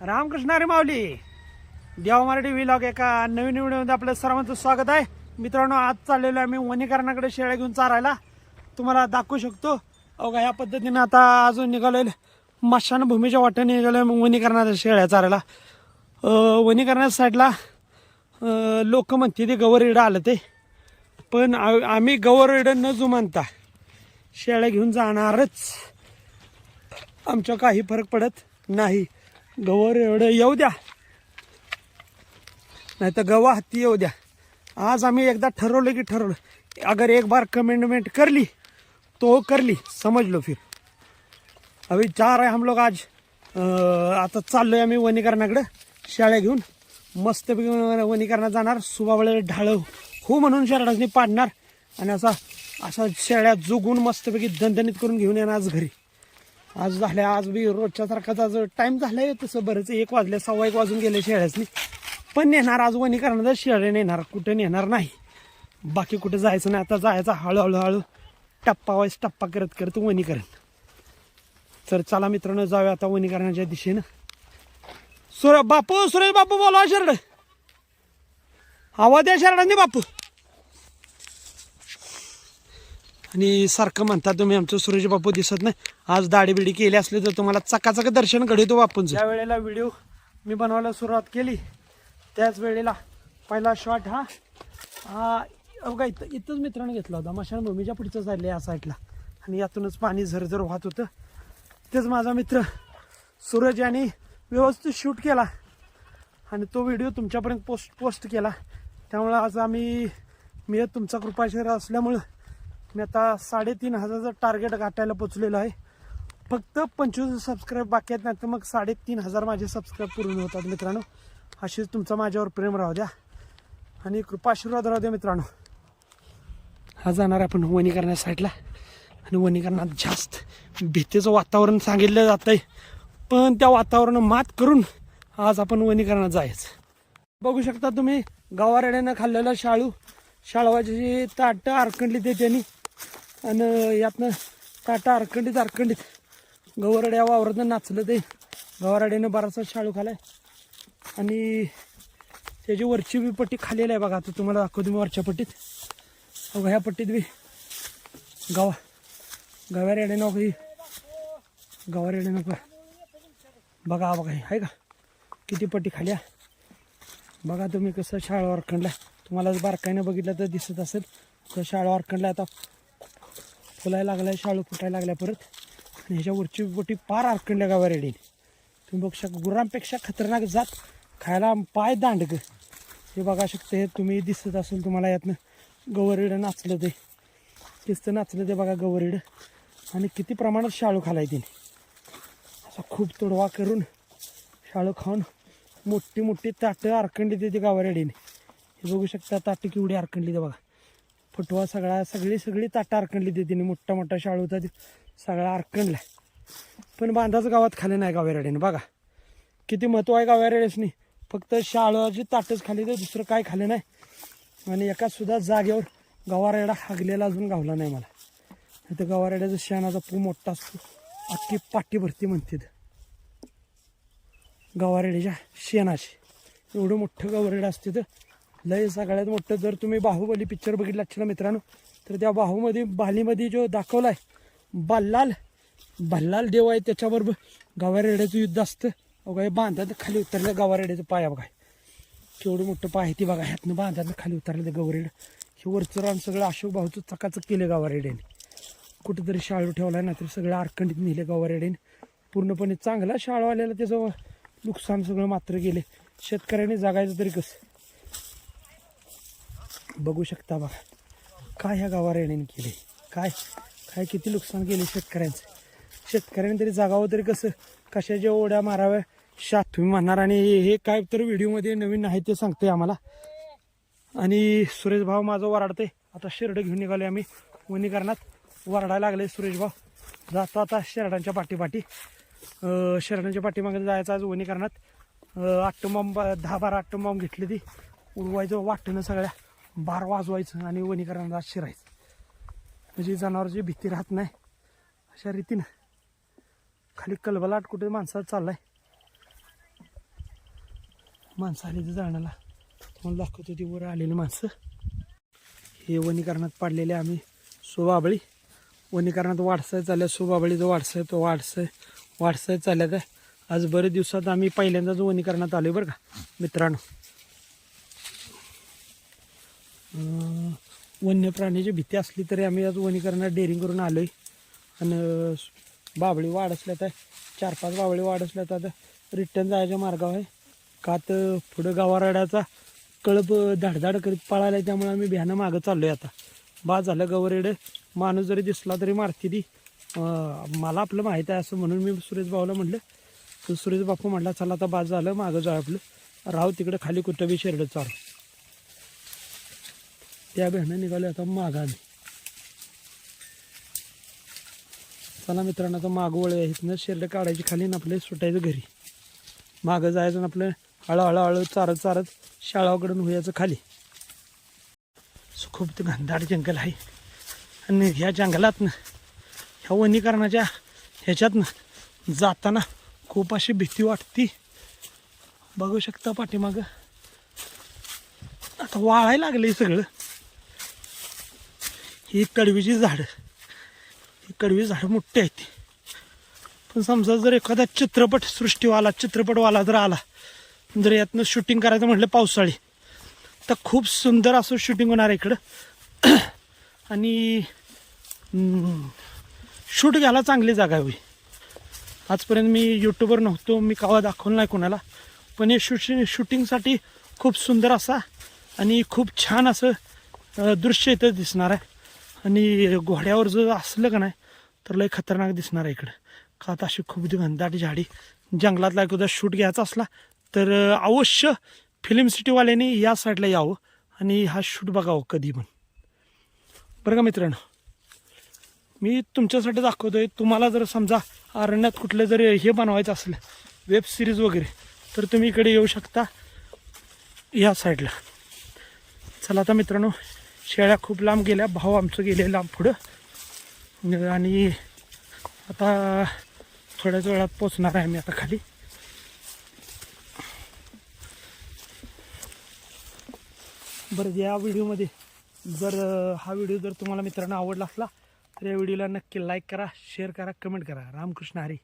रामकृष्ण रे माऊली. देवा मराठी विलॉग एका नवीन व्हिडिओमध्ये आपलं सर्वांचं स्वागत आहे. मित्रांनो आज चाललेलो आहे आम्ही वनीकरणाकडे शेळ्या घेऊन चारायला. तुम्हाला दाखवू शकतो. अवघा ह्या पद्धतीनं आता अजून निघालो मशान भूमीच्या वाट्याने निघालोय मग वनीकरणाच्या शेळ्या चारायला. वनीकरणाच्या साईडला लोक म्हणते ते गवरइडं आलं ते. पण आम्ही गवरइडं न जुमानता शेळ्या घेऊन जाणारच. आमच्या काही फरक पडत नाही. गवर एवढं येऊ द्या. नाही तर गवा हत्ती येऊ द्या. आज आम्ही एकदा ठरवलं की ठरवलं. अगर एक बार कमेंटमेंट कर ली तो कर ली समझ लो फिर. अभी जा रहे हम लोग आज. अं, आता चाललोय आम्ही वनीकरणाकडं. शाळा घेऊन. मस्त वनीकरणात जाणार. सुबा ढाळं. ढाळ हो म्हणून शरडासनी पाडणार. आणि असा असा शेळ्या जोगून मस्तपैकी दणदणीत करून घेऊन येणार आज घरी. आज झाल्या आज बी रोजच्या सारखाच आज टाइम झालाय तसं बरंच. एक वाजले सव्वा एक वाजून गेले शेळ्यासनी. पण नेणार आज वणी करणार शेळे नेणार कुठं नेणार नाही. बाकी कुठं जायचं नाही आता जायचं हळूहळू हळू टप्पा वाईस टप्पा करत करत वनीकरण तर चला मित्रांनो जाऊया आता वनीकरणाच्या दिशेनं. सुर बापू सुरेश बापू बोला शरड. आवाज द्या शरडांनी बापू. आणि सारखं म्हणता तुम्ही आमचं सुरेश बापू दिसत नाही. आज दाढीबिडी केली असली तर तुम्हाला चकाचक दर्शन घडवतो बापूंचं ज्या वेळेला व्हिडिओ मी बनवायला सुरुवात केली त्याच वेळेला पहिला शॉट हा. हा अवघा इथं इथंच मित्रानं घेतला होता. मशानभूमीच्या पुढचं चालले या साईडला आणि यातूनच पाणी झरझर वाहत होतं. तेच माझा मित्र सूरज यांनी व्यवस्थित शूट केला. आणि तो व्हिडिओ तुमच्यापर्यंत पोस्ट पोस्ट केला. त्यामुळं आज आम्ही मी तुमचा कृपाशीर असल्यामुळं मी आता साडेतीन हजाराचं टार्गेट गाठायला पोचलेलो आहे. फक्त पंचवीस सबस्क्राईब बाकी आहेत नाही तर मग साडेतीन हजार माझे सबस्क्राईब पूर्ण होतात मित्रांनो. अशीच तुमचं माझ्यावर प्रेम राहू द्या. आणि कृपाशीर्वाद राहू द्या मित्रांनो. हा जाणार आपण वनीकरणा साईडला आणि वनीकरणात जास्त भीतीचं वातावरण सांगितलं जात आहे पण त्या वातावरण मात करून आज आपण वनीकरणात जायचं. बघू शकता तुम्ही गावारेड्यानं खाल्लेलं शाळू. शाळवाची ताटं आरखंडली ते त्यांनी. आणि यातनं काटा आरखंडीत अरखंडीत. गवरड्या वावरातनं नाचलं ते. गवराड्यानं बराचसा शाळू खालाय. आणि त्याची वरची बी पट्टी खालेली आहे बघा. आता तुम्हाला दाखवतो मी वरच्या पट्टीत. अहो ह्या पट्टीत बी गावा. रेडे नको ही. गवारेड्या नको. बघा बघा हे आहे का? किती पट्टी खाल्या बघा तुम्ही कसं शाळा अरखंडला तुम्हाला बारकाईनं बघितलं तर दिसत असेल. तर शाळा अरखंडला आता. फुलायला लागलाय शाळू फुटायला लागल्या परत. आणि ह्याच्या वरची बोटी पार अरखंडल्या गावा रेडीने तुम्ही बघू शकता गुरांपेक्षा खतरनाक जात खायला पाय दांडग. हे बघा शकते हे तुम्ही दिसत असेल तुम्हाला यातनं. गवरेडं नाचलं ते. तेच नाचलं ते बघा गवरेडं. आणि किती प्रमाणात शाळू खालाय तिने. असा खूप तोडवा करून शाळू खाऊन मोठी मोठी ताटं आरखंडली ते गावारेडीने हे बघू शकता ताटं केवढी आरखंडली ते बघा. फुटवा सगळा सगळी सगळी ताटं आरखंडली ते तिने. मोठा मोठा शाळू होता सगळा आरखंडला. पण बांधाच गावात खाली नाही गावारेडीने बघा. किती महत्त्व आहे गावारेड्यासनी. फक्त शाळाची ताटच खाली तर दुसरं काय खालं नाही. आणि एका सुद्धा जागेवर गवारेडा हागलेला अजून गावला नाही मला. तर गवारेड्याचा शेणाचा पू मोठा असतो. अख्खी पाठी भरती म्हणते गवारेड्याच्या शेणाची. एवढं मोठं गवारेडा असते तर लय सगळ्यात मोठं जर तुम्ही बाहुबली पिक्चर बघितला असेल मित्रांनो तर त्या बाहुमध्ये बालीमध्ये जो दाखवला आहे बल्लाल बल्लाल देव आहे त्याच्याबरोबर गवारेड्याचं युद्ध असतं. अवघा हे बांधात खाली उतरलं गवारेड्याचं पाया बघा. केवढं मोठं पाय आहे ती बघा ह्यातनं बांधात खाली उतरलं ते गवरेड. हे वरचं रान सगळं अशोक भाऊचं चकाचक केलं गावारेड्याने. कुठेतरी शाळू ठेवला ना तरी सगळं आरखंडीत नेले गावारेड्याने. पूर्णपणे चांगला शाळू आलेला त्याचं नुकसान सगळं मात्र गेले शेतकऱ्याने जगायचं तरी कसं? बघू शकता बघा काय ह्या गावा गावारेड्याने केले? काय? काय किती नुकसान केले शेतकऱ्यांचं? शेतकऱ्यांनी तरी जागावं तरी कसं कशाच्या ओढ्या माराव्या? शात तुम्ही म्हणणार आणि हे काय तर व्हिडिओमध्ये नवीन आहे ते सांगते आम्हाला. आणि सुरेश भाऊ माझं वराडते आता शेरडं घेऊन निघाले आम्ही. वनीकरणात वरडायला लागले सुरेश भाऊ. जातो आता शेरडांच्या पाठीपाठी. शेरडांच्या पाठीमागे जायचं आज वनीकरणात. आट्टंबॉम्ब दहा बारा आट्टंबॉम्ब घेतली ती. उडवायचं वाटणं सगळ्या. बार वाजवायचं आणि वनीकरणाला शिरायचं. म्हणजे जनावरांची भीती राहत नाही अशा रीतीनं खाली कलबलाट कुठे माणसाला चाललाय. माणसं आली तर जाण्याला तुम्हाला दाखवतो ती वर आलेली माणसं. हे वनीकरणात पाडलेले आम्ही सोबाबळी. वनीकरणात वाढसाय चालल्या सोबाबळीचं वाढसाय तो वाढसाय वाढसाय चालल्यात आज बरेच दिवसात आम्ही पहिल्यांदाच वनीकरणात आलो बरं का मित्रांनो. वन्य प्राण्याची भीती असली तरी आम्ही आज वनीकरणात डेअरिंग करून आलोय. आणि बाबळी वाढ असल्यात तर चार पाच बाबळी वाढ असल्यात आता रिटर्न जायच्या मार्गावर आहे. का तर पुढं गावाराड्याचा कळप धाडधाड करीत पळाला आहे त्यामुळे आम्ही भ्यानं मागं चाललो आहे आता. बा झालं गवरेड माणूस जरी दिसला तरी मारती ती. मला आपलं माहीत आहे असं म्हणून मी सुरेश भाऊला म्हटलं तर सुरेश बापू म्हटला चला आता बाद झालं मागं जाऊ आपलं. राहू तिकडे खाली कुठं बी शेरडं चालू. त्या बहिणं निघाले आता माघाने चला मित्रांनो आता मागवळ आहेत ना शेरडं काढायची खाली ना आपले सुटायचं घरी. मागं जायचं आणि आपलं हळू हळू हळू चारत चारत शाळाकडून व्हायचं खाली. खूप ते घनदाट जंगल आहे. आणि ह्या जंगलातनं ह्या वनीकरणाच्या ह्याच्यातनं जाताना खूप अशी भीती वाटती. बघू शकता पाठीमागं. आता वाळायला लागले सगळं. ही कडवीची झाडं. ही कडवी झाडं मोठी आहेत पण समजा जर एखादा चित्रपट सृष्टीवाला चित्रपटवाला जर आला जर यातनं शूटिंग करायचं म्हटलं पावसाळी तर खूप सुंदर असं शूटिंग होणार आहे इकडं. आणि शूट घ्यायला चांगली जागा हवी आजपर्यंत मी यूट्यूबवर नव्हतो मी कावा दाखवलं नाही कोणाला पण हे शूटिंग शूटिंगसाठी खूप सुंदर असा आणि खूप छान असं दृश्य इथं दिसणार आहे. आणि घोड्यावर जर असलं का नाही तर लय खतरनाक दिसणार आहे इकडं. का आता अशी खूप घनदाट झाडी. जंगलातला एखादा शूट घ्यायचा असला तर अवश्य फिल्म सिटीवाल्याने या साईडला यावं आणि हा शूट बघावं कधी पण. बरं का मित्रांनो? मी तुमच्यासाठी दाखवतोय तुम्हाला जर समजा अरण्यात कुठलं जर हे बनवायचं असलं वेब सिरीज वगैरे तर तुम्ही इकडे येऊ शकता या साईडला चला आता मित्रांनो शेळ्या खूप लांब गेल्या भाऊ आमचं गेले लांब पुढं. आणि आता थोड्याच वेळात पोचणार आहे मी आता खाली. बरं या व्हिडिओमध्ये जर हा व्हिडिओ जर तुम्हाला मित्रांनो आवडला असला तर या व्हिडिओला नक्की लाईक करा शेअर करा कमेंट करा. रामकृष्ण हरी.